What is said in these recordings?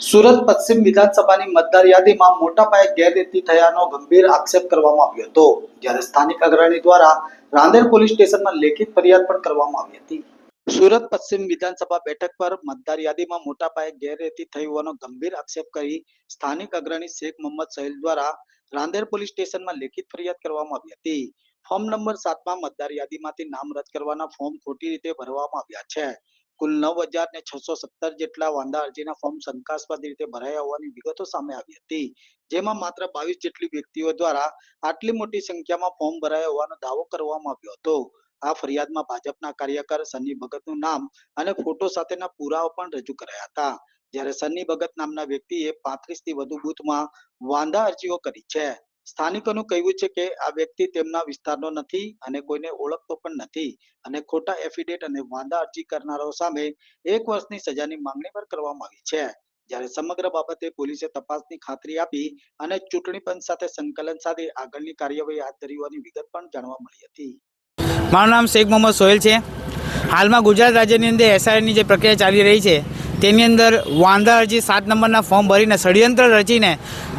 સુરત પશ્ચિમ વિધાનસભાની મતદાર યાદીમાં મોટા પાયે ગેરરીતિ થયાનો ગંભીર આક્ષેપ કરવામાં આવ્યો હતો. જ્યારે સ્થાનિક અગ્રણી દ્વારા રાંદેર પોલીસ સ્ટેશનમાં લેખિત ફરિયાદ પણ કરવામાં આવી હતી. સુરત પશ્ચિમ વિધાનસભા બેઠક પર મતદાર યાદીમાં મોટા પાયે ગેરરીતિ થઈ હોવાનો ગંભીર આક્ષેપ કરી સ્થાનિક અગ્રણી શેખ મોહમ્મદ સહેલ દ્વારા રાંદેર પોલીસ સ્ટેશનમાં લેખિત ફરિયાદ કરવામાં આવી હતી. ફોર્મ નંબર સાતમાં મતદાર યાદીમાંથી નામ રદ કરવાના ફોર્મ ખોટી રીતે ભરવામાં આવ્યા છે. કુલ નવ હજાર ને છસો સત્તર જેટલા વાંધા અરજીના ફોર્મ શંકાસ્પદ રીતે ભરાયા હોવાની વિગતો સામે આવી હતી. જેમાં માત્ર બાવીસ જેટલી વ્યક્તિઓ દ્વારા આટલી મોટી સંખ્યામાં ફોર્મ ભરાયા હોવાનો દાવો કરવામાં આવ્યો હતો. આ ફરિયાદમાં ભાજપના કાર્યકર સન્ની ભગતનું નામ અને ફોટો સાથેના પુરાવા પણ રજૂ કરાયા હતા. જ્યારે સન્ની ભગત નામના વ્યક્તિએ પાંત્રીસથી વધુ બૂથમાં વાંધા અરજીઓ કરી છે. સ્થાનિકોનું કહેવું છે કે આ વ્યક્તિ તેમના વિસ્તારનો નથી અને કોઈને ઓળખતો પણ નથી અને ખોટા એફિડેટ અને વાંધા અરજી કરનારાઓ સામે એક વર્ષની સજાની માંગણી પણ કરવામાં આવી છે. જ્યારે સમગ્ર બાબતે પોલીસે તપાસની ખાતરી આપી અને ચૂંટણી પંચ સાથે સંકલન સાથે આગળની કાર્યવાહી હાથ ધરી હોવાની વિગત પણ જાણવા મળી હતી. મારું નામ શેખ મોહમ્મદ સોહેલ છે. હાલમાં ગુજરાત રાજ્યની અંદર એસઆઈની જે પ્રક્રિયા ચાલી રહી છે, તેની અંદર વાંધા અરજી સાત નંબરના ફોર્મ ભરીને ષડયંત્ર રચીને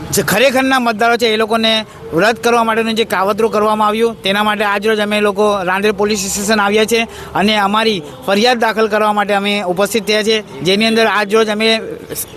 જે ખરેખરના મતદારો છે એ લોકોને રદ કરવા માટેનું જે કાવતરું કરવામાં આવ્યું, તેના માટે આજરોજ અમે લોકો રાંદેર પોલીસ સ્ટેશન આવ્યા છે અને અમારી ફરિયાદ દાખલ કરવા માટે અમે ઉપસ્થિત થયા છે. જેની અંદર આજરોજ અમે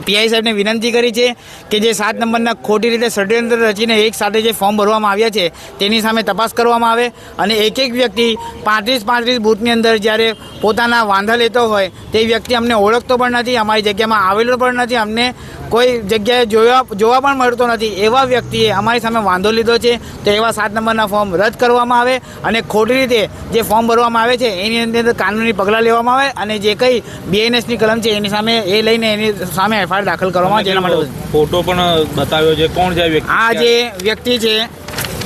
પીઆઈ સાહેબને વિનંતી કરી છે કે જે સાત નંબરના ખોટી રીતે ષડયંત્ર રચીને એક સાથે જે ફોર્મ ભરવામાં આવ્યા છે, તેની સામે તપાસ કરવામાં આવે અને એક એક વ્યક્તિ પાંત્રીસ પાંત્રીસ બૂથની અંદર જ્યારે પોતાના વાંધા લેતો હોય, તે વ્યક્તિ અમને ઓળખતો પણ નથી, અમારી જગ્યામાં આવેલો પણ નથી, અમને કોઈ જગ્યાએ જોવા જોવા પણ મળતો નથી, એવા વ્યક્તિએ અમારી સામે વાંધો લીધો છે તો એવા સાત નંબરના ફોર્મ રદ કરવામાં આવે અને ખોટી રીતે જે ફોર્મ ભરવામાં આવે છે એની અંદર કાનૂની પગલાં લેવામાં આવે અને જે કંઈ બીએનએસની કલમ છે એની સામે એ લઈને એની સામે એફઆઈઆર દાખલ કરવામાં આવે જેના માટે ફોટો પણ બતાવ્યો છે કોણ છે વ્યક્તિ? આ જે વ્યક્તિ છે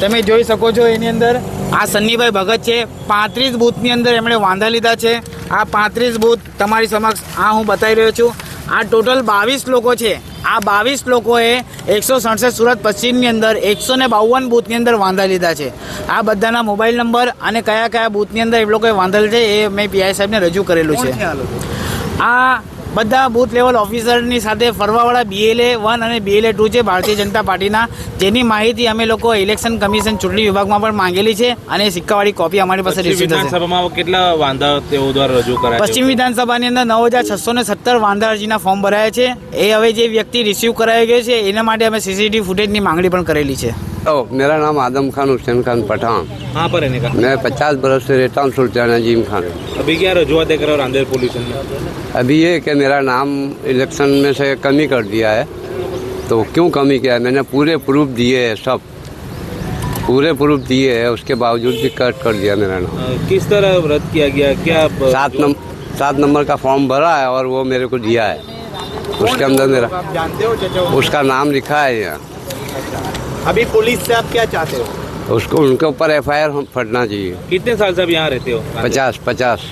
તમે જોઈ શકો છો એની અંદર આ સન્નીભાઈ ભગત છે પાંત્રીસ બૂથની અંદર એમણે વાંધા લીધા છે આ પાંત્રીસ બૂથ તમારી સમક્ષ આ હું બતાવી રહ્યો છું. આ ટોટલ બાવીસ લોકો છે. આ બાવીસ લોકોએ એકસો સડસઠ સુરત પશ્ચિમની અંદર એકસો ને બાવન બૂથની અંદર વાંધા લીધા છે. આ બધાના મોબાઈલ નંબર અને કયા કયા બૂથની અંદર એ લોકોએ વાંધા લીધા છે એ મેં પીઆઈ સાહેબને રજૂ કરેલું છે. આ બધા બૂથ લેવલ ઓફિસરની સાથે ફરવાવાળા બીએલએ વન અને બીએલએ ટુ છે ભારતીય જનતા પાર્ટીના. જેની માહિતી અમે લોકો ઇલેક્શન કમિશન ચૂંટણી વિભાગમાં પણ માંગેલી છે અને સિક્કાવાળી કોપી અમારી પાસે રિસીવ વિધાનસભામાં કેટલા વાંધા તેઓ દ્વારા રજૂ કરાયા પશ્ચિમ વિધાનસભાની અંદર નવ હજાર છસો ને સત્તર વાંધા અરજીના ફોર્મ ભરાયા છે. એ હવે જે વ્યક્તિ રિસીવ કરાઈ ગયો છે એના માટે અમે સીસીટીવી ફૂટેજની માંગણી પણ કરેલી છે. ओ, मेरा नाम आदम खान हुसैन खान पठान। कहाँ पर रहने का? मैं पचास बरस से रहता हूँ सुल्तान अजीम खान। अभी क्या रजूआत है करो रांदेर पुलिस में? अभी ये कि मेरा नाम इलेक्शन में से कमी कर दिया है। तो क्यों कमी किया है? मैंने पूरे प्रूफ दिए है सब। पूरे प्रूफ दिए है उसके बावजूद भी कट कर दिया मेरा नाम। किस तरह रद्द किया गया? क्या सात नंबर सात नंबर का फॉर्म भरा है और वो मेरे को दिया है। उसके अंदर मेरा उसका नाम लिखा है यहाँ। अभी पुलिस से आप क्या चाहते हो उसको उनके ऊपर एफ आई आर फटना चाहिए कितने साल से आप यहाँ रहते हो पचास पचास